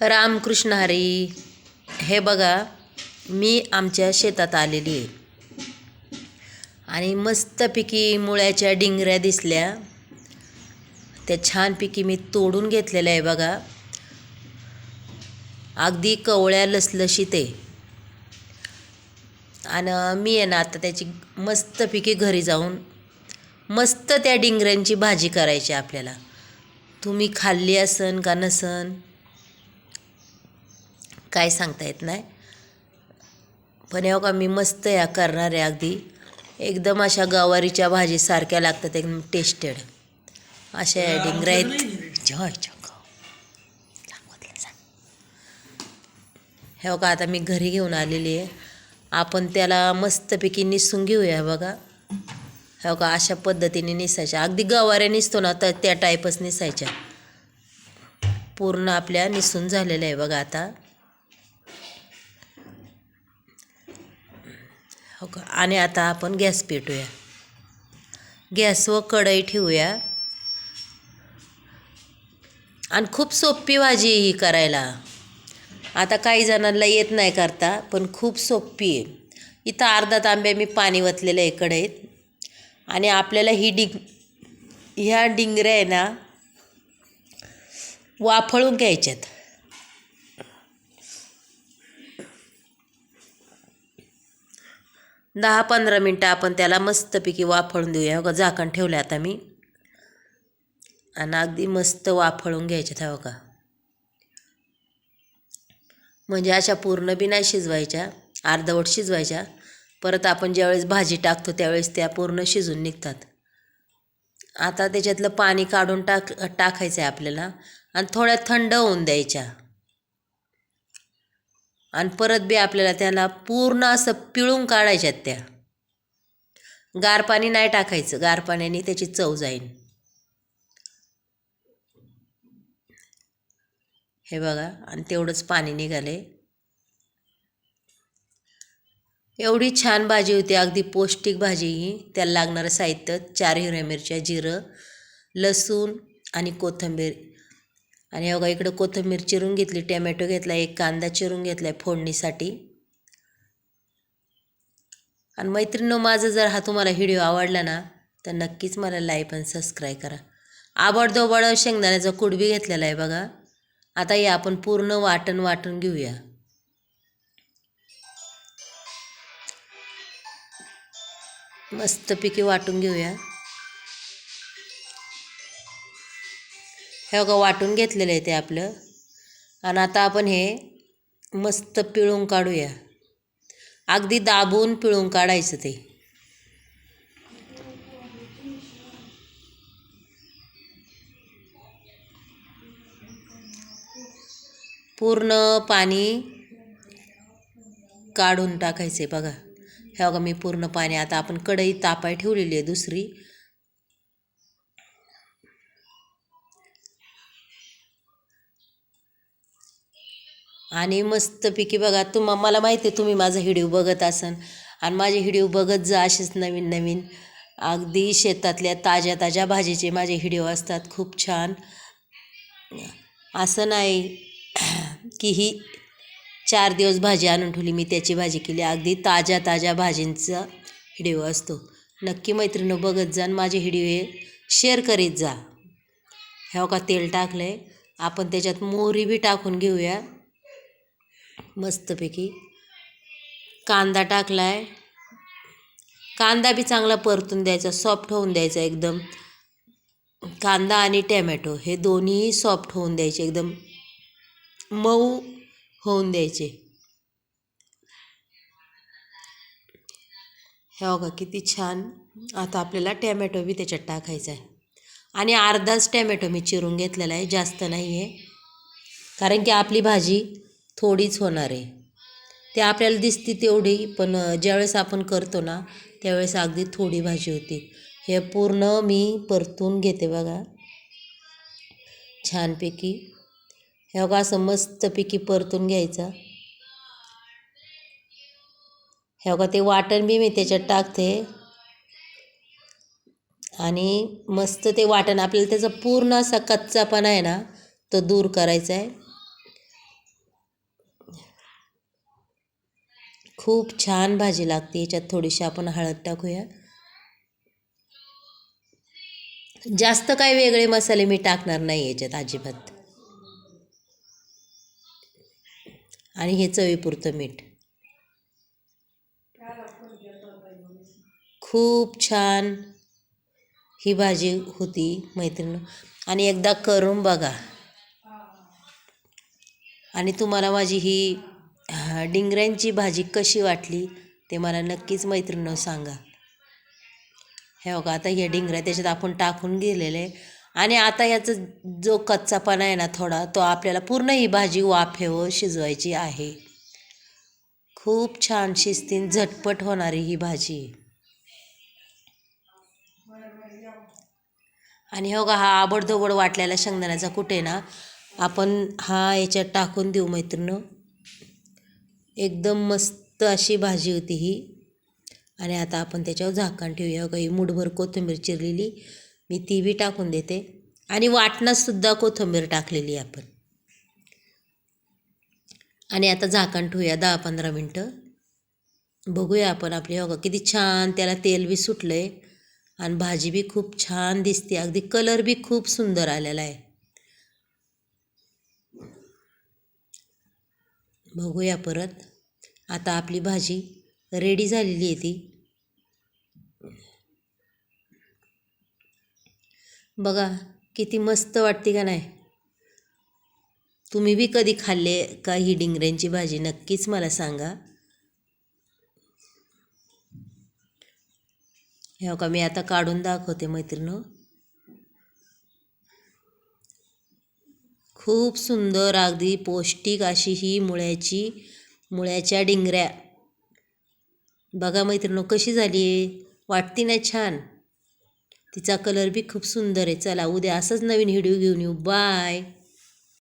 रामकृष्ण हरी हे बघा मी आमच्या शेतात आलेली आहे. आणि मस्तपैकी मुळ्याच्या डिंगऱ्या दिसल्या. त्या छानपैकी मी तोडून घेतलेल्या आहे बघा. अगदी कवळ्या लसलशीत आहे. आणि मी आहे ना आता त्याची मस्तपैकी घरी जाऊन मस्त त्या डिंगऱ्यांची भाजी करायची आपल्याला. तुम्ही खाल्ली असन का नसन? काय सांगता येत नाही. पण हे का मी मस्त या करणार आहे अगदी. एकदम अशा गवारीच्या भाजीसारख्या लागतात एकदम टेस्टेड अशा या डिंगऱ्या आहेत जय हे बघा आता मी घरी घेऊन आलेली आहे. आपण त्याला मस्तपैकी निसून घेऊया बघा. हे बघा अशा पद्धतीने निसायच्या. अगदी गवाऱ्या निसतो ना तर त्या टाईपच निसायच्या. पूर्ण आपल्या निसून झालेल्या आहे बघा आता. हो का? आणि आता आपण गॅस पेटूया. गॅसवर कढई ठेवूया. आणि खूप सोपी भाजी ही करायला. आता काही जणांना येत नाही करता पण खूप सोपी आहे. इथं अर्धा तांब्या मी पाणी वतलेलं आहे कढईत आणि आपल्याला ही डिंग ह्या डिंगऱ्या आहे ना वाफळून घ्यायच्यात. दहा पंधरा मिनटं आपण त्याला मस्तपैकी वाफळून देऊया. हो बघा झाकण ठेवलं आता मी. आणि अगदी मस्त वाफळून घ्यायच्यात हो हा बघा म्हणजे अशा पूर्ण बी नाही शिजवायच्या अर्धवट शिजवायच्या. परत आपण ज्यावेळेस भाजी टाकतो त्यावेळेस त्या पूर्ण शिजून निघतात. आता त्याच्यातलं पाणी काढून टाक टाकायचं आहे आपल्याला. आणि थोड्या थंड होऊन द्यायच्या. आणि परत बी आपल्याला त्याला पूर्ण असं पिळून काढायच्यात त्या. गार पाणी नाही टाकायचं. गार पाण्याने त्याची चव जाईन. हे बघा आणि तेवढंच पाणी निघाले. एवढी छान भाजी होती. अगदी पौष्टिक भाजी ही. त्याला लागणारं साहित्य चार हिरव्या मिरच्या जिरं लसूण आणि कोथिंबीर. आणि अगं इकडं कोथिंबीर चिरून घेतली टॅमॅटो घेतला एक कांदा चिरून घेतला आहे फोडणीसाठी. आणि मैत्रिणी माझं जर हा तुम्हाला व्हिडिओ आवडला ना तर नक्कीच मला लाईक आणि सबस्क्राईब करा. आबडधोबड शेंगदाण्याचा कुडबी घेतलेला आहे बघा. आता हे आपण पूर्ण वाटण वाटून घेऊया. मस्तपैकी वाटून घेऊया. हे बघा वाटून घेतलेलं आहे ते आपलं. आणि आता आपण हे मस्त पिळून काढूया. अगदी दाबून पिळून काढायचं ते. पूर्ण पाणी काढून टाकायचं आहे बघा. हे बघा मी पूर्ण पाणी आता आपण कढई तापाय ठेवलेली आहे दुसरी. आणि मस्तपैकी बघा तुम मला माहिती आहे तुम्ही माझा हिडिओ बघत असन आणि माझे हिडिओ बघत जा असेच नवीन नवीन. अगदी शेतातल्या ताज्या ताज्या भाजीचे माझे हिडिओ असतात. खूप छान. असं नाही की ही चार दिवस भाजी आणून ठेवली मी त्याची भाजी केली. अगदी ताज्या ताज्या भाजींचा हिडिओ असतो. नक्की मैत्रिणी बघत जा आणि माझे हिडिओ हे शेअर करीत जा. ह्या का? तेल टाकलं आहे आपण त्याच्यात मोहरी बी टाकून घेऊया. मस्तपैकी. कांदा टाकला आहे कांदा बी चांगला परतून द्यायचा सॉफ्ट होऊन द्यायचा एकदम. कांदा आणि टॅमॅटो हे दोन्ही सॉफ्ट होऊन द्यायचे एकदम. मऊ होऊन द्यायचे. हे बघा किती छान. आता आपल्याला टॅमॅटो बी त्याच्यात टाकायचा आहे. आणि अर्धाच टॅमॅटो मी चिरून घेतलेला आहे जास्त नाही आहे कारण की आपली भाजी थोडीच होणार आहे. ते आपल्याला दिसते तेवढी पण ज्यावेळेस आपण करतो ना त्यावेळेस अगदी थोडी भाजी होती. हे पूर्ण मी परतून घेते बघा. छानपैकी. हे बघा असं मस्तपैकी परतून घ्यायचं. हे बघा ते वाटण बी मी त्याच्यात टाकते. आणि मस्त ते वाटण आपल्याला त्याचा पूर्ण असा कच्चापणा आहे ना तो दूर करायचा आहे. खूप छान भाजी लागते. याच्यात थोडीशी आपण हळद टाकूया. जास्त काही वेगळे मसाले मी टाकणार नाही याच्यात अजिबात. आणि हे चवीपुरतं मीठ. खूप छान ही भाजी होती मैत्रीण आणि एकदा करून बघा. आणि तुम्हाला माझी ही डिंगऱ्यांची भाजी कशी वाटली ते मला नक्कीच मैत्रिणीनं सांगा. हे बघा आता हे डिंगऱ्या त्याच्यात आपण टाकून गेलेले. आणि आता याचा जो कच्चापणा आहे ना थोडा तो आपल्याला पूर्ण ही भाजी वाफेवर शिजवायची आहे. खूप छान शिस्तीन झटपट होणारी ही भाजी. आणि हो का हा आबडधोबड वाटलेला शेंगदाण्याचा कुठे ना आपण हा याच्यात टाकून देऊ मैत्रिणं एकदम मस्त अशी भाजी होती ही. आणि आता आपण त्याच्यावर झाकण ठेवूया. काही ही मुठभर कोथिंबीर चिरलेली. मी ती बी टाकून देते. आणि वाटणातसुद्धा कोथिंबीर टाकलेली आपण. आणि आता झाकण ठेवूया दहा पंधरा मिनटं. बघूया आपण आपली अगं किती छान त्याला तेल बी सुटलं आहे आणि भाजी बी खूप छान दिसते. अगदी कलर बी खूप सुंदर आलेला आहे. बघूया परत. आता आपली भाजी रेडी झालेली आहे ती. बघा किती मस्त वाटते का नाही? तुम्ही बी कधी खाल्ले का ही डिंगऱ्यांची भाजी? नक्कीच मला सांगा. हे का मी आता काढून दाखवते मैत्रिणी खूप सुंदर अगदी पौष्टिक अशी ही मुळ्याची मुळ्याच्या डिंगऱ्या. बघा मैत्रिणी कशी झाली आहे? वाटती ना छान? तिचा कलर बी खूप सुंदर आहे. चला उद्या असंच नवीन व्हिडिओ घेऊन येऊ. बाय